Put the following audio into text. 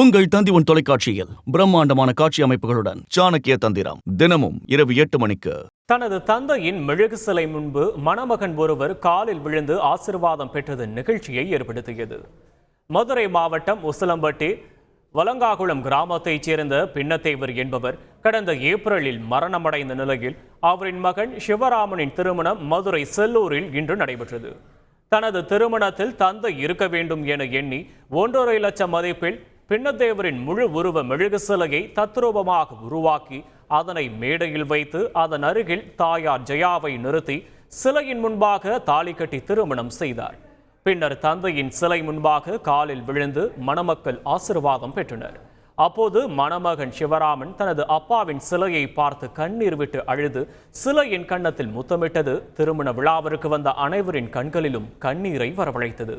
உங்கள் தந்தி உன் தொலைக்காட்சியில் பிரம்மாண்டமான காட்சி அமைப்புகளுடன் சாணக்கிய தந்திரம் தினமும் இரவு எட்டு மணிக்கு. தனது தந்தையின் மெழுகு சிலை முன்பு மணமகன் ஒருவர் காலில் விழுந்து ஆசிர்வாதம் பெற்றது நிகழ்ச்சியை ஏற்படுத்தியது. மதுரை மாவட்டம் உசிலம்பட்டி வலங்காகுளம் கிராமத்தைச் சேர்ந்த பின்னத்தேவர் என்பவர் கடந்த ஏப்ரலில் மரணமடைந்த நிலையில் அவரின் மகன் சிவராமனின் திருமணம் மதுரை செல்லூரில் இன்று நடைபெற்றது. தனது திருமணத்தில் தந்தை இருக்க வேண்டும் என எண்ணி ஒன்றரை லட்சம் மதிப்பில் பின்னத்தேவரின் முழு உருவ மெழுகு சிலையை தத்ரூபமாக உருவாக்கி அதனை மேடையில் வைத்து அதன் அருகில் தாயார் ஜெயாவை நிறுத்தி சிலையின் முன்பாக தாலி கட்டி திருமணம் செய்தார். பின்னர் தந்தையின் சிலை முன்பாக காலில் விழுந்து மணமக்கள் ஆசிர்வாதம் பெற்றனர். அப்போது மணமகன் சிவராமன் தனது அப்பாவின் சிலையை பார்த்து கண்ணீர் விட்டு அழுது சிலையின் கன்னத்தில் முத்தமிட்டது. திருமண விழாவிற்கு வந்த அனைவரின் கண்களிலும் கண்ணீரை வரவழைத்தது.